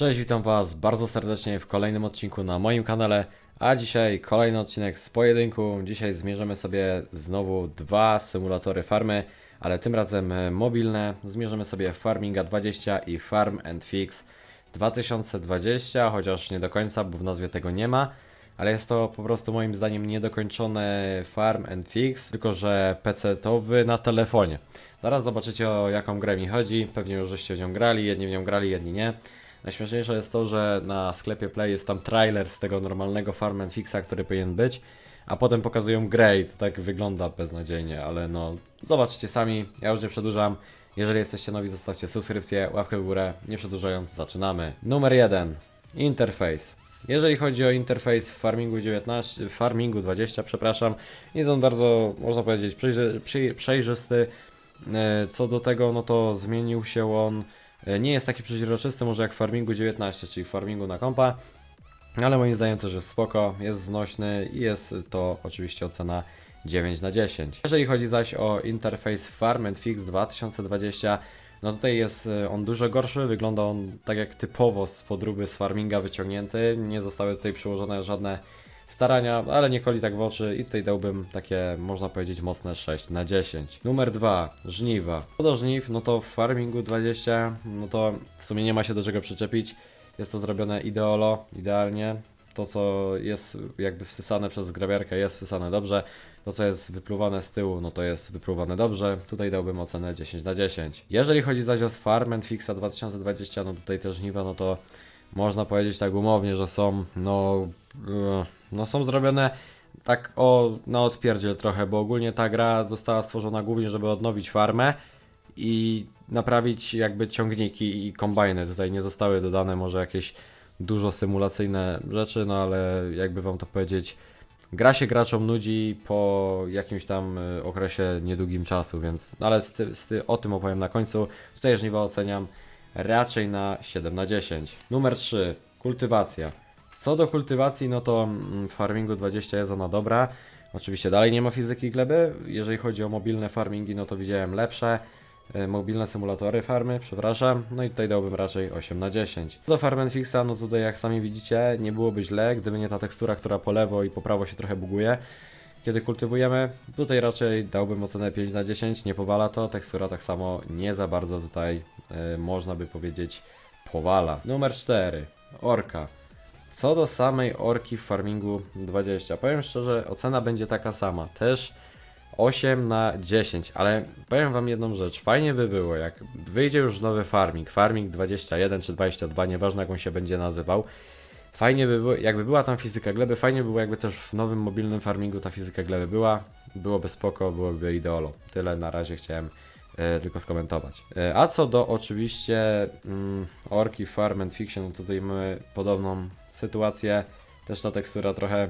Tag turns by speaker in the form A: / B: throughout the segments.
A: Cześć, witam Was bardzo serdecznie w kolejnym odcinku na moim kanale, a dzisiaj kolejny odcinek z pojedynku. Dzisiaj zmierzymy sobie znowu dwa symulatory farmy, ale tym razem e, mobilne. Zmierzymy sobie Farminga 20 i Farm and Fix 2020, chociaż nie do końca, bo w nazwie tego nie ma. Ale jest to po prostu moim zdaniem niedokończony Farm and Fix, tylko że PC-towy na telefonie. Zaraz zobaczycie o jaką grę mi chodzi, pewnie już żeście w nią grali, jedni w nią grali, jedni nie. Najśmieszniejsze jest to, że na sklepie Play jest tam trailer z tego normalnego Farm and Fixa, który powinien być, a potem pokazują grę i to tak wygląda beznadziejnie, ale no zobaczcie sami, ja już nie przedłużam. Jeżeli jesteście nowi, zostawcie subskrypcję, łapkę w górę. Nie przedłużając, zaczynamy. Numer 1. Interfejs. Jeżeli chodzi o interfejs w Farmingu 19, w Farmingu 20, przepraszam, jest on bardzo, można powiedzieć, przejrzy, przejrzysty. E, Co do tego, no to zmienił się on. E, Nie jest taki przeźroczysty, może jak w Farmingu 19, czyli w Farmingu na kompa, ale moim zdaniem też jest spoko, jest znośny i jest to oczywiście ocena 9 na 10. Jeżeli chodzi zaś o interfejs Farm and Fix 2020, no tutaj jest e, on dużo gorszy, wygląda on tak jak typowo z podróby z farminga wyciągnięty, nie zostały tutaj przyłożone żadne starania, ale nie koli tak w oczy i tutaj dałbym takie, można powiedzieć, mocne 6 na 10. Numer 2, żniwa. Co do żniw, no to w farmingu 20, no to w sumie nie ma się do czego przyczepić, jest to zrobione ideolo, idealnie, to co jest jakby wsysane przez grabiarkę jest wsysane dobrze, to co jest wypluwane z tyłu, no to jest wypluwane dobrze. Tutaj dałbym ocenę 10 na 10. Jeżeli chodzi zaś o Farm and Fixa 2020, no tutaj też żniwa, no to można powiedzieć tak umownie, że są, no, no są zrobione tak o, na odpierdziel trochę, bo ogólnie ta gra została stworzona głównie, żeby odnowić farmę i naprawić jakby ciągniki i kombajny. Tutaj nie zostały dodane może jakieś dużo symulacyjne rzeczy, no ale jakby wam to powiedzieć, gra się graczom nudzi po jakimś tam y, okresie niedługim czasu, więc no ale z ty, z ty, o tym opowiem na końcu. Tutaj żniwa oceniam raczej na 7 na 10. Numer 3. Kultywacja. Co do kultywacji, no to mm, w farmingu 20 jest ona dobra. Oczywiście dalej nie ma fizyki gleby. Jeżeli chodzi o mobilne farmingi, no to widziałem lepsze. E, Mobilne symulatory farmy, przepraszam. No i tutaj dałbym raczej 8 na 10. Co do Farm Fixa, no tutaj jak sami widzicie, nie byłoby źle, gdyby nie ta tekstura, która po lewo i po prawo się trochę buguje. Kiedy kultywujemy, tutaj raczej dałbym ocenę 5 na 10, nie powala to, tekstura tak samo nie za bardzo tutaj e, można by powiedzieć powala. Numer 4. Orka. Co do samej orki w farmingu 20, powiem szczerze, ocena będzie taka sama. Też 8 na 10, ale powiem wam jedną rzecz. Fajnie by było, jak wyjdzie już nowy farming, farming 21 czy 22, nieważne jak on się będzie nazywał. Fajnie by było, jakby była tam fizyka gleby, fajnie by było jakby też w nowym mobilnym farmingu ta fizyka gleby była. Byłoby spoko, byłoby ideolo. Tyle na razie chciałem e, tylko skomentować. E, a co do oczywiście mm, Orki Farm and Fiction, tutaj mamy podobną sytuację. Też ta tekstura trochę,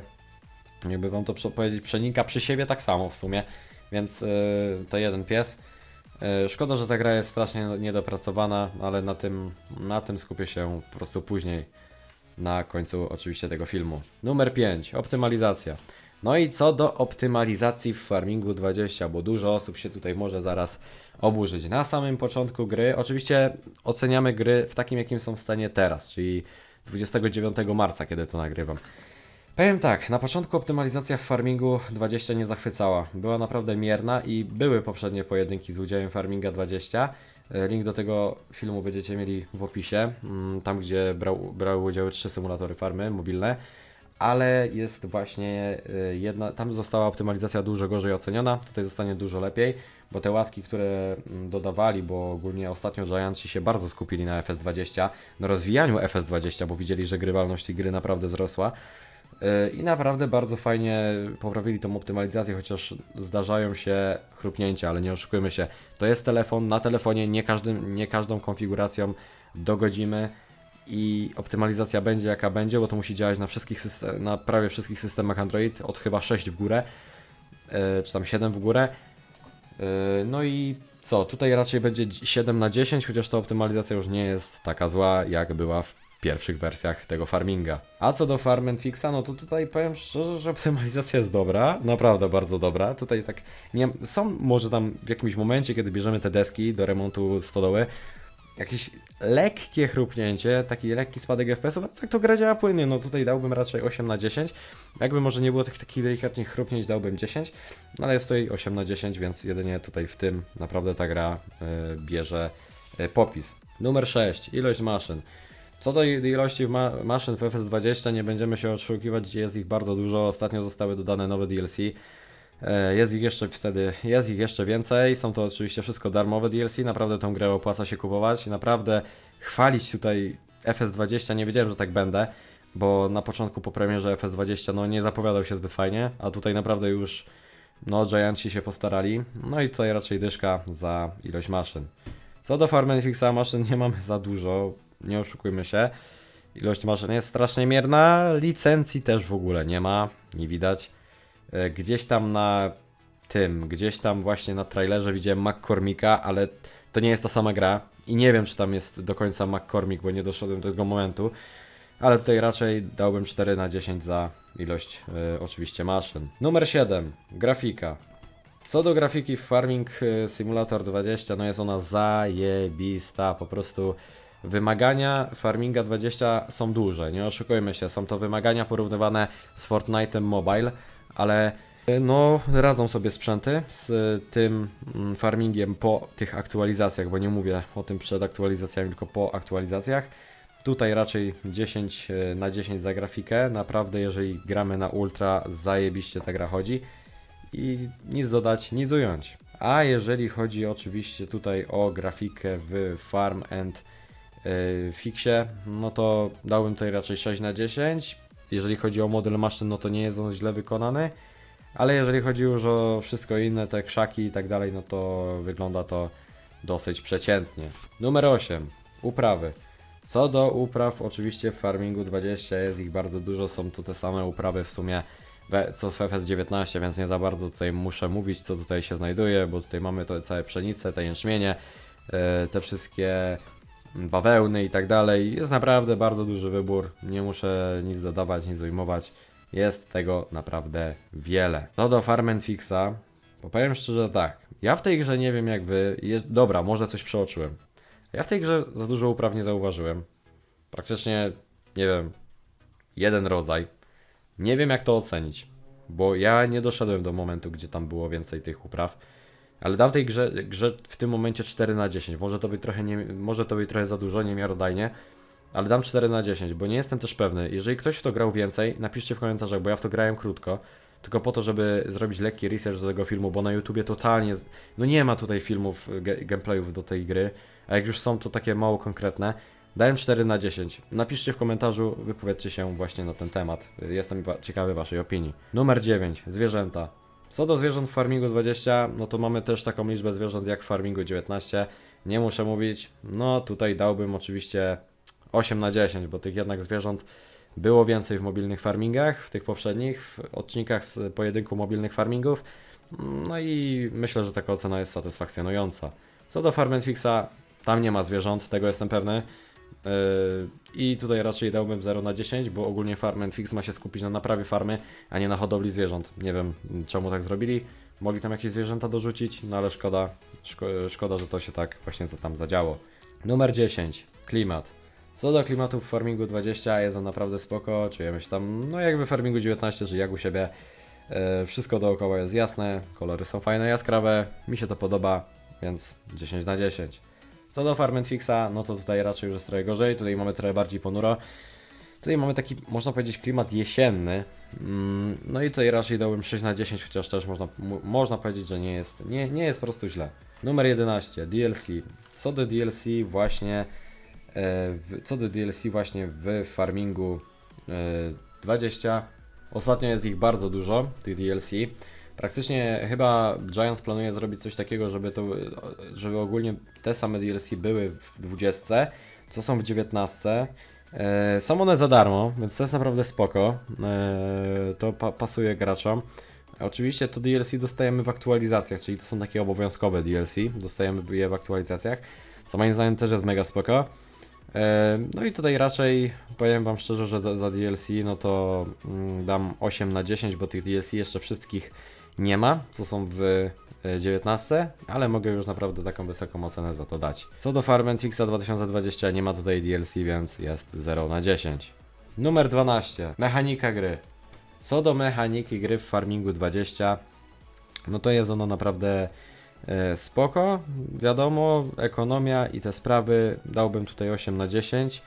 A: jakby wam to powiedzieć, przenika przy siebie tak samo w sumie. Więc e, to jeden pies. E, Szkoda, że ta gra jest strasznie niedopracowana, ale na tym, na tym skupię się po prostu później na końcu oczywiście tego filmu. Numer 5. Optymalizacja. No i co do optymalizacji w Farmingu 20, bo dużo osób się tutaj może zaraz oburzyć. Na samym początku gry, oczywiście oceniamy gry w takim, jakim są w stanie teraz, czyli 29 marca, kiedy to nagrywam. Powiem tak, na początku optymalizacja w Farmingu 20 nie zachwycała. Była naprawdę mierna i były poprzednie pojedynki z udziałem Farminga 20. E, Link do tego filmu będziecie mieli w opisie, mm, tam gdzie brał, brały udział trzy symulatory farmy mobilne, ale jest właśnie e, jedna, tam została optymalizacja dużo gorzej oceniona, tutaj zostanie dużo lepiej, bo te łatki, które mm, dodawali, bo ogólnie ostatnio Giantsi się bardzo skupili na FS20, na rozwijaniu FS20, bo widzieli, że grywalność tej gry naprawdę wzrosła. Yy, I naprawdę bardzo fajnie poprawili tą optymalizację, chociaż zdarzają się chrupnięcia, ale nie oszukujmy się. To jest telefon, na telefonie nie, każdym, nie każdą konfiguracją dogodzimy i optymalizacja będzie jaka będzie, bo to musi działać na, wszystkich system, na prawie wszystkich systemach Android, od chyba 6 w górę, yy, czy tam 7 w górę. Yy, No i co, tutaj raczej będzie 7 na 10, chociaż ta optymalizacja już nie jest taka zła, jak była w pierwszych wersjach tego farminga. A co do Farm and Fixa, no to tutaj powiem szczerze, że optymalizacja jest dobra, naprawdę bardzo dobra. Tutaj tak, nie, są może tam w jakimś momencie, kiedy bierzemy te deski do remontu stodoły, jakieś lekkie chrupnięcie, taki lekki spadek FPS-ów, tak to gra działa płynnie, no tutaj dałbym raczej 8 na 10, jakby może nie było tych takich delikatnych chrupnięć, dałbym 10, no ale jest tutaj 8 na 10, więc jedynie tutaj w tym naprawdę ta gra y, bierze y, popis. Numer 6, ilość maszyn. Co do ilości ma maszyn w FS20 nie będziemy się oszukiwać, jest ich bardzo dużo, ostatnio zostały dodane nowe DLC, E, Jest ich jeszcze wtedy, jest ich jeszcze więcej. Są to oczywiście wszystko darmowe DLC. Naprawdę tą grę opłaca się kupować. Naprawdę chwalić tutaj FS20 nie wiedziałem, że tak będę, bo na początku po premierze FS20 no nie zapowiadał się zbyt fajnie, a tutaj naprawdę już no Giantsi się postarali. No i tutaj raczej dyszka za ilość maszyn. Co do Farmenfixa, maszyn nie mamy za dużo, nie oszukujmy się. Ilość maszyn jest strasznie mierna, licencji też w ogóle nie ma, nie widać. E, Gdzieś tam na tym, gdzieś tam właśnie na trailerze widziałem McCormicka, ale to nie jest ta sama gra i nie wiem, czy tam jest do końca McCormick, bo nie doszedłem do tego momentu, ale tutaj raczej dałbym 4 na 10 za ilość e, oczywiście maszyn. Numer 7. Grafika. Co do grafiki w Farming e, Simulator 20, no jest ona zajebista, po prostu wymagania Farminga 20 są duże, nie oszukujmy się, są to wymagania porównywane z Fortnite'em Mobile, ale e, no radzą sobie sprzęty z e, tym mm, farmingiem po tych aktualizacjach, bo nie mówię o tym przed aktualizacjami, tylko po aktualizacjach. Tutaj raczej 10 na 10 za grafikę. Naprawdę, jeżeli gramy na ultra, zajebiście ta gra chodzi. I nic dodać, nic ująć. A jeżeli chodzi oczywiście tutaj o grafikę w Farm and yy, Fixie, no to dałbym tutaj raczej 6 na 10. Jeżeli chodzi o model maszyn, no to nie jest on źle wykonany. Ale jeżeli chodzi już o wszystko inne, te krzaki i tak dalej, no to wygląda to dosyć przeciętnie. Numer 8. Uprawy. Co do upraw, oczywiście w Farmingu 20 jest ich bardzo dużo, są to te same uprawy w sumie co w FS19, więc nie za bardzo tutaj muszę mówić, co tutaj się znajduje, bo tutaj mamy to całe pszenice, te jęczmienie, e, te wszystkie bawełny i tak dalej. Jest naprawdę bardzo duży wybór, nie muszę nic dodawać, nic ujmować. Jest tego naprawdę wiele. Co do Farm Fixa, bo powiem szczerze tak, ja w tej grze nie wiem jak wy, jest, dobra, może coś przeoczyłem. Ja w tej grze za dużo upraw nie zauważyłem. Praktycznie, nie wiem, jeden rodzaj. Nie wiem jak to ocenić, bo ja nie doszedłem do momentu, gdzie tam było więcej tych upraw. Ale dam tej grze, grze w tym momencie 4 na 10. Może to być trochę, nie, może to być trochę za dużo, niemiarodajnie. Ale dam 4 na 10, bo nie jestem też pewny. Jeżeli ktoś w to grał więcej, napiszcie w komentarzach, bo ja w to grałem krótko. Tylko po to, żeby zrobić lekki research do tego filmu, bo na YouTubie totalnie. Z... No nie ma tutaj filmów, ge- gameplayów do tej gry. A jak już są, to takie mało konkretne. Dałem 4 na 10. Napiszcie w komentarzu, wypowiedzcie się właśnie na ten temat. Jestem ciekawy Waszej opinii. Numer 9. Zwierzęta. Co do zwierząt w Farmingu 20, no to mamy też taką liczbę zwierząt jak w Farmingu 19. Nie muszę mówić, no tutaj dałbym oczywiście 8 na 10, bo tych jednak zwierząt było więcej w mobilnych farmingach, w tych poprzednich w odcinkach z pojedynku mobilnych farmingów. No i myślę, że taka ocena jest satysfakcjonująca. Co do Farm Fixa, tam nie ma zwierząt, tego jestem pewny. Yy, I tutaj raczej dałbym 0 na 10, bo ogólnie Farm Fix ma się skupić na naprawie farmy, a nie na hodowli zwierząt. Nie wiem czemu tak zrobili. Mogli tam jakieś zwierzęta dorzucić, no ale szkoda, szko szkoda, że to się tak właśnie tam zadziało. Numer 10. Klimat. Co do klimatu w Farmingu 20 jest on naprawdę spoko, czujemy się tam, no jakby w Farmingu 19, czy jak u siebie. E, wszystko dookoła jest jasne, kolory są fajne, jaskrawe, mi się to podoba, więc 10 na 10. Co do Farm Fixa, no to tutaj raczej już jest trochę gorzej, tutaj mamy trochę bardziej ponuro. Tutaj mamy taki, można powiedzieć, klimat jesienny. Mm, No i tutaj raczej dałbym 6 na 10, chociaż też można, można powiedzieć, że nie jest, nie, nie jest po prostu źle. Numer 11, DLC. Co do DLC właśnie, e, co do DLC właśnie w Farmingu e, 20, ostatnio jest ich bardzo dużo, tych DLC. Praktycznie chyba Giants planuje zrobić coś takiego, żeby to, żeby ogólnie te same DLC były w 20, co są w 19. E, są one za darmo, więc to jest naprawdę spoko. E, to pa pasuje graczom. Oczywiście to DLC dostajemy w aktualizacjach, czyli to są takie obowiązkowe DLC, dostajemy je w aktualizacjach, co moim zdaniem też jest mega spoko. E, No i tutaj raczej powiem Wam szczerze, że za- DLC no to mm, dam 8 na 10, bo tych DLC jeszcze wszystkich nie ma, co są w e, 19, ale mogę już naprawdę taką wysoką ocenę za to dać. Co do Farm Fixa 2020, nie ma tutaj DLC, więc jest 0 na 10. Numer 12. Mechanika gry. Co do mechaniki gry w Farmingu 20, no to jest ono naprawdę e, spoko. Wiadomo, ekonomia i te sprawy dałbym tutaj 8 na 10.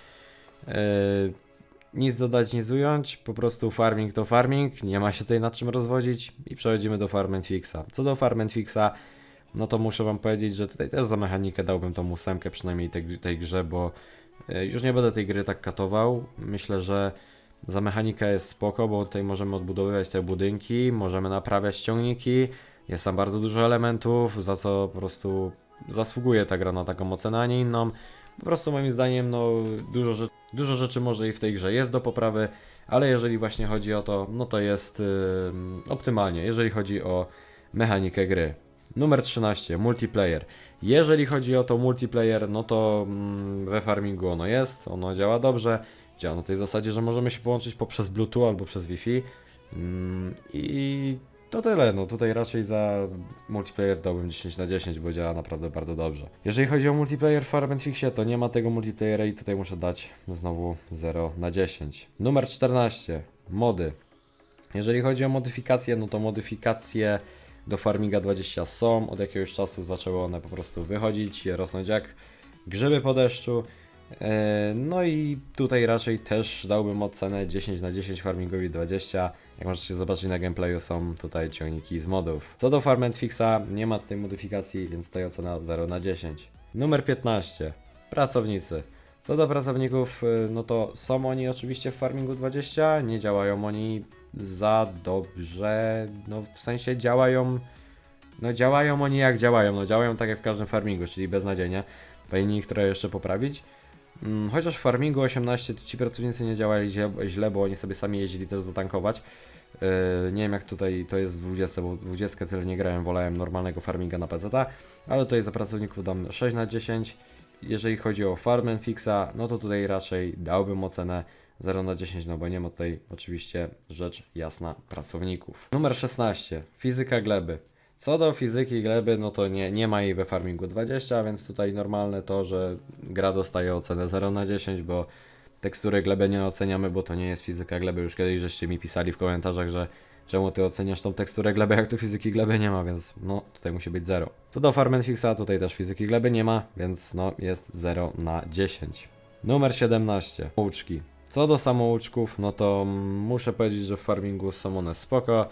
A: Nic dodać, nic ująć, po prostu farming to farming, nie ma się tutaj nad czym rozwodzić i przechodzimy do Farm and Fixa. Co do Farm and Fixa, no to muszę wam powiedzieć, że tutaj też za mechanikę dałbym tą ósemkę przynajmniej tej, tej grze, bo e, już nie będę tej gry tak katował. Myślę, że za mechanikę jest spoko, bo tutaj możemy odbudowywać te budynki, możemy naprawiać ciągniki, jest tam bardzo dużo elementów, za co po prostu zasługuje ta gra na taką ocenę, a nie inną. Po prostu moim zdaniem, no dużo, rzeczy, dużo rzeczy może i w tej grze jest do poprawy, ale jeżeli właśnie chodzi o to, no to jest yy, optymalnie, jeżeli chodzi o mechanikę gry. Numer 13, multiplayer. Jeżeli chodzi o to multiplayer, no to mm, we farmingu ono jest, ono działa dobrze. Działa na tej zasadzie, że możemy się połączyć poprzez Bluetooth albo przez Wi-Fi. Mm, I to tyle. No tutaj raczej za multiplayer dałbym 10 na 10, bo działa naprawdę bardzo dobrze. Jeżeli chodzi o multiplayer w Farm and Fixie, to nie ma tego multiplayera i tutaj muszę dać znowu 0 na 10. Numer 14. Mody. Jeżeli chodzi o modyfikacje, no to modyfikacje do Farminga 20 są. Od jakiegoś czasu zaczęły one po prostu wychodzić, rosnąć jak grzyby po deszczu. E, No i tutaj raczej też dałbym ocenę 10 na 10 Farmingowi 20. Jak możecie zobaczyć na gameplayu są tutaj ciągniki z modów. Co do Farm Fixa, nie ma tutaj modyfikacji, więc tutaj ocena 0 na 10. Numer 15. Pracownicy. Co do pracowników, y, no to są oni oczywiście w Farmingu 20, nie działają oni za dobrze, no w sensie działają, no działają oni jak działają, no działają tak jak w każdym farmingu, czyli beznadziejnie, powinni ich trochę jeszcze poprawić. Mm, Chociaż w farmingu 18 to ci pracownicy nie działali źle, bo oni sobie sami jeździli też zatankować. Yy, nie wiem jak tutaj to jest w 20, bo w 20 tyle nie grałem, wolałem normalnego farminga na PC, ale tutaj za pracowników dam 6 na 10. Jeżeli chodzi o Farm and Fixa, no to tutaj raczej dałbym ocenę 0 na 10, no bo nie ma tutaj oczywiście rzecz jasna pracowników. Numer 16. Fizyka gleby. Co do fizyki gleby, no to nie, nie ma jej we Farmingu 20, więc tutaj normalne to, że gra dostaje ocenę 0 na 10, bo tekstury gleby nie oceniamy, bo to nie jest fizyka gleby. Już kiedyś żeście mi pisali w komentarzach, że czemu ty oceniasz tą teksturę gleby, jak tu fizyki gleby nie ma, więc no tutaj musi być 0. Co do Farm and Fixa, tutaj też fizyki gleby nie ma, więc no jest 0 na 10. Numer 17. Samouczki. Co do samouczków, no to muszę powiedzieć, że w farmingu są one spoko.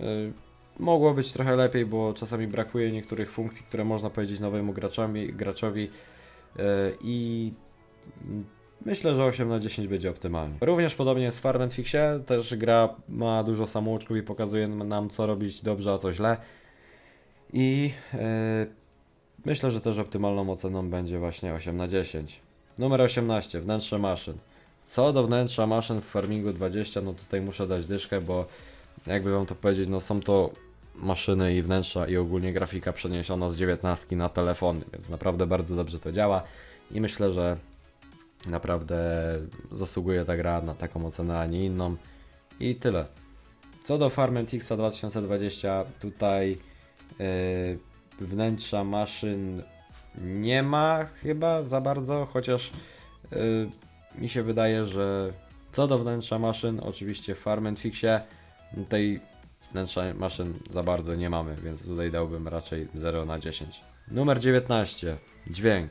A: Yy, mogło być trochę lepiej, bo czasami brakuje niektórych funkcji, które można powiedzieć nowemu graczowi, graczowi yy, i myślę, że 8 na 10 będzie optymalnie. Również podobnie jest w Farm Fixie, też gra ma dużo samouczków i pokazuje nam co robić dobrze, a co źle. I yy, myślę, że też optymalną oceną będzie właśnie 8 na 10. Numer 18. Wnętrze maszyn. Co do wnętrza maszyn w Farmingu 20, no tutaj muszę dać dyszkę, bo jakby wam to powiedzieć, no są to maszyny i wnętrza i ogólnie grafika przeniesiona z 19 na telefony, więc naprawdę bardzo dobrze to działa i myślę, że naprawdę zasługuje ta gra na taką ocenę, a nie inną. I tyle. Co do Farmentixa 2020, tutaj yy, wnętrza maszyn nie ma chyba za bardzo, chociaż yy, mi się wydaje, że co do wnętrza maszyn, oczywiście w Farm and Fixie tej wnętrza maszyn za bardzo nie mamy, więc tutaj dałbym raczej 0 na 10. Numer 19. Dźwięk.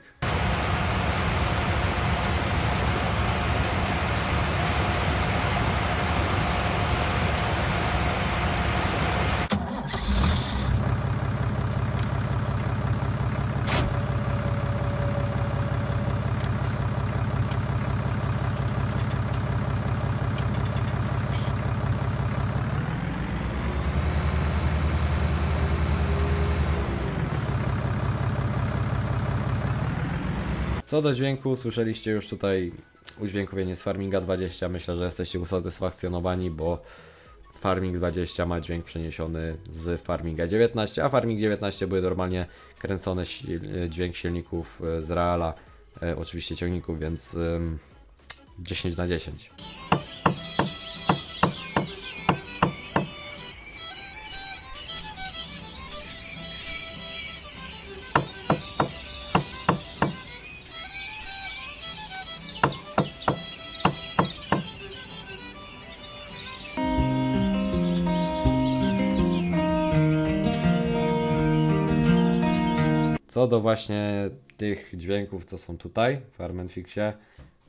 A: Co do dźwięku, słyszeliście już tutaj udźwiękowienie z Farminga 20. Myślę, że jesteście usatysfakcjonowani, bo Farming 20 ma dźwięk przeniesiony z Farminga 19, a Farming 19 były normalnie kręcone dźwięk silników e, z Reala, e, oczywiście ciągników, więc ym, 10 na 10. co do właśnie tych dźwięków, co są tutaj w Farmenfixie,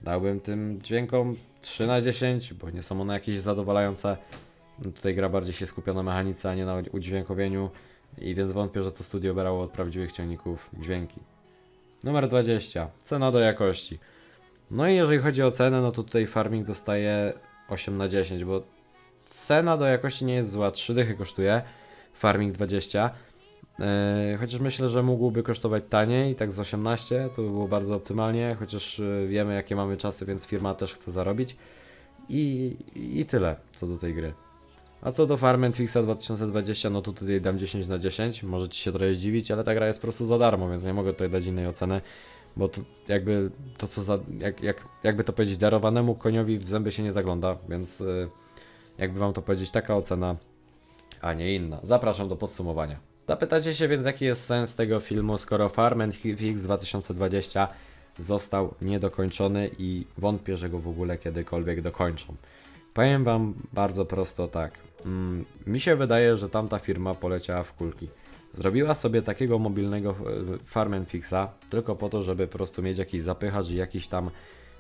A: dałbym tym dźwiękom 3 na 10, bo nie są one jakieś zadowalające. Tutaj gra bardziej się skupia na mechanice, a nie na udźwiękowieniu i więc wątpię, że to studio brało od prawdziwych ciągników dźwięki. Numer 20. Cena do jakości. No i jeżeli chodzi o cenę, no to tutaj farming dostaje 8 na 10, bo cena do jakości nie jest zła. 3 dychy kosztuje farming 20. Yy, chociaż myślę, że mógłby kosztować taniej, tak z 18, to by było bardzo optymalnie, chociaż yy, wiemy jakie mamy czasy, więc firma też chce zarobić. I, I tyle co do tej gry. A co do Farm Fixa 2020, no to tutaj dam 10 na 10. Możecie się trochę zdziwić, ale ta gra jest po prostu za darmo, więc nie mogę tutaj dać innej oceny. Bo to jakby to co za. Jak, jak, jakby to powiedzieć, darowanemu koniowi w zęby się nie zagląda, więc y, jakby wam to powiedzieć, taka ocena, a nie inna. Zapraszam do podsumowania. Zapytacie się więc, jaki jest sens tego filmu, skoro Fix 2020 został niedokończony i wątpię, że go w ogóle kiedykolwiek dokończą. Powiem wam bardzo prosto tak. Mm, mi się wydaje, że tamta firma poleciała w kulki. Zrobiła sobie takiego mobilnego e, Fixa tylko po to, żeby po prostu mieć jakiś zapychacz i jakiś tam,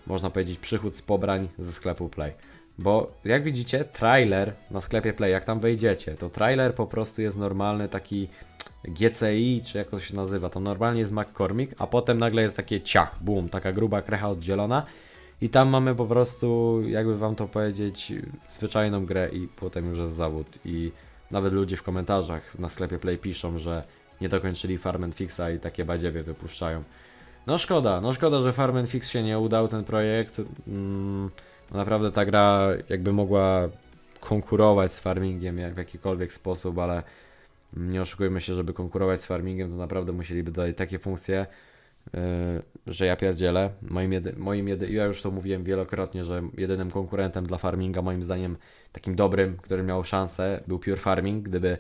A: można powiedzieć, przychód z pobrań ze sklepu Play. Bo jak widzicie, trailer na sklepie Play, jak tam wejdziecie, to trailer po prostu jest normalny taki GCI, czy jak to się nazywa, to normalnie jest McCormick, a potem nagle jest takie ciach, boom, taka gruba krecha oddzielona i tam mamy po prostu, jakby wam to powiedzieć, zwyczajną grę i potem już jest zawód. I nawet ludzie w komentarzach na sklepie Play piszą, że nie dokończyli Farm Fixa i takie badziewie wypuszczają. No szkoda, no szkoda, że Farm Fix się nie udał, ten projekt. Mm, naprawdę ta gra jakby mogła konkurować z farmingiem jak w jakikolwiek sposób, ale nie oszukujmy się, żeby konkurować z farmingiem, to naprawdę musieliby dodać takie funkcje, yy, że ja pierdzielę. Moim, jedy, moim jedy, ja już to mówiłem wielokrotnie, że jedynym konkurentem dla farminga, moim zdaniem takim dobrym, który miał szansę, był Pure Farming. Gdyby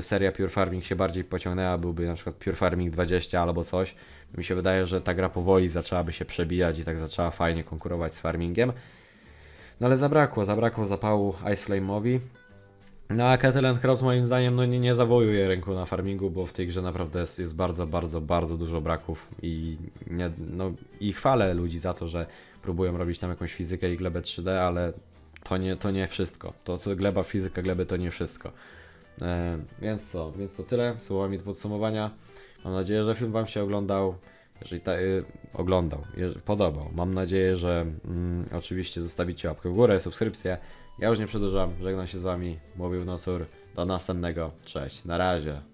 A: seria Pure Farming się bardziej pociągnęła, byłby na przykład Pure Farming 20 albo coś, to mi się wydaje, że ta gra powoli zaczęłaby się przebijać i tak zaczęła fajnie konkurować z farmingiem. No ale zabrakło, zabrakło zapału Ice Flame'owi. No a Catalan Crops moim zdaniem no, nie, nie zawojuje ręku na farmingu, bo w tej grze naprawdę jest, jest bardzo, bardzo, bardzo dużo braków i, nie, no, i chwalę ludzi za to, że próbują robić tam jakąś fizykę i glebę 3D, ale to nie, to nie wszystko. To, to gleba, fizyka gleby to nie wszystko. E, więc co, więc to tyle słowami do podsumowania. Mam nadzieję, że film Wam się oglądał. Jeżeli ta, y, oglądał, jeżeli podobał, mam nadzieję, że mm, oczywiście zostawicie łapkę w górę, subskrypcję. Ja już nie przedłużam, żegnam się z Wami, mówił Nosur. Do następnego, cześć, na razie.